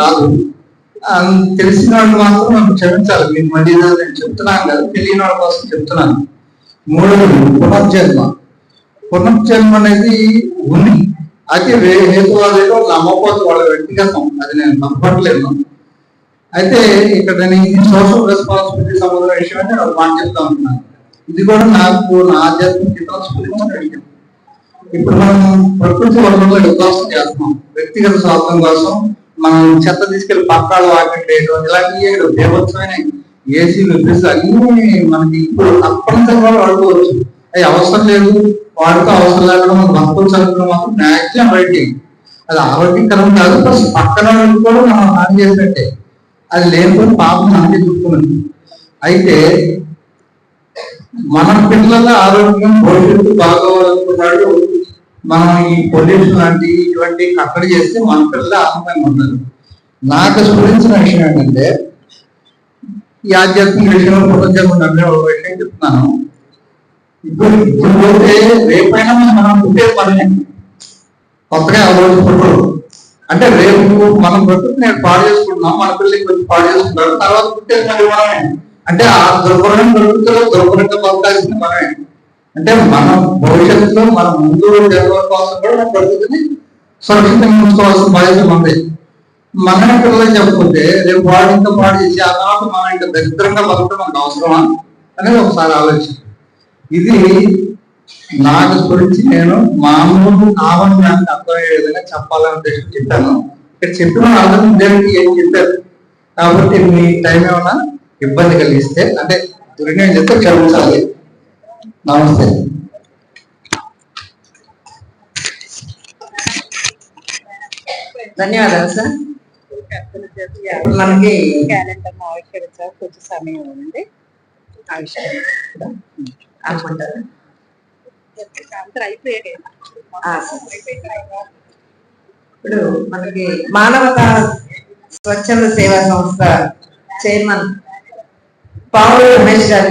కాదు. తెలిసిన వాళ్ళు మాత్రం నాకు క్షమించాలి మీకు మళ్ళీ నేను చెప్తున్నాను కదా తెలియని వాళ్ళ కోసం చెప్తున్నాను. మూడవది పునర్జన్మ. పునర్జన్మ అనేది ఉంది అయితే వే- హేతువాదేదో నమ్మకపోతే వాళ్ళ వ్యక్తిగతం. అది నేను నమ్మట్లేదు. అయితే ఇక్కడ నేను సోషల్ రెస్పాన్సిబిలిటీ సంబంధించిన విషయం అంటే నేను ఒక మాట చెప్తా ఉంటున్నాను ఇది కూడా నాకు నా ఆధ్యాత్మిక రెస్పాన్సిబిలిటీ ఇప్పుడు మనం ప్రకృతి వర్గంలో విధ్వంసం చేస్తున్నాం. వ్యక్తిగత స్వార్థం కోసం మనం చెత్త తీసుకెళ్ళి పక్కాలు వాకిట్ వేయడం ఇలాంటివి చేయడం దేవత్వమైన ఏసీలు ఫ్రిడ్జ్ అన్ని మనకి ఇప్పుడు తప్పనిసరిగా వాడుకోవచ్చు. అది అవసరం లేదు. వాడుతూ అవసరం లేకుండా మనం బతుకులు చదువుకున్న మాత్రం మ్యాక్సిమం అవాయిడ్ అది ఆరోగ్యకరం కాదు. ప్లస్ పక్కన కూడా మనం హాని చేసినట్టే. అది లేకపోతే పాపం హాని చూస్తున్నది అయితే మన పిల్లల ఆరోగ్యం భవిష్యత్తు బాగోవాలనుకున్నాడు మనం ఈ పొల్యూషన్ లాంటి ఇటువంటి కట్టడి చేస్తే మన పిల్లలు ఆనందంగా ఉండదు నాకు స్ఫురించిన విషయం ఏంటంటే ఈ ఆధ్యాత్మిక విషయంలో ప్రపంచంలో నమ్మే ఒక విషయం చెప్తున్నాను. ఇప్పుడు ఇప్పుడు పోతే రేపైనా మనం పుట్టే పని కొత్తగా ఆ రోజు పుట్టరు అంటే రేపు మనం ప్రకృతి నేను పాడు చేసుకుంటున్నాం మన పిల్లలకి కొంచెం పాడు చేసుకుంటారు తర్వాత పుట్టేది మళ్ళీ మనమే. అంటే ఆ దుర్భరం ప్రకృతిలో దుర్భరంగా బతకాల్సింది మనమే. అంటే మన భవిష్యత్తులో మన ముందు జరగడం కోసం కూడా మన ప్రకృతిని సురక్షితంగా ఉంచుకోవాల్సిన బాధ్యత ఉంది మన పిల్లలు చెప్పుకుంటే రేపు వాడు ఇంకా పాడు చేసి ఆ తర్వాత మనం ఇంకా దరిద్రంగా బతకడం మనకు అవసరమా అనేది ఒకసారి ఆలోచన. ఇది నాకు గురించి నేను మామూలు ఆవరణానికి అర్థమయ్యే విధంగా చెప్పాలని ఉద్దేశం చెప్పాను. ఇక్కడ చెప్పిన అర్థం దేనికి ఏం చెప్పారు? కాబట్టి మీ టైం ఏమైనా ఇబ్బంది కలిగిస్తే అంటే దుర్గం చెప్తే క్షమించాలి. నమస్తే. ధన్యవాదాలు సార్. మనకి క్యాలెండర్ కొంచెం సమయం ఉంది. ఆవిష్కరించారు అనుకుంటారు ఇప్పుడు మనకి మానవతా స్వచ్ఛంద సేవా సంస్థ చైర్మన్ పావులు రమేష్ గారిని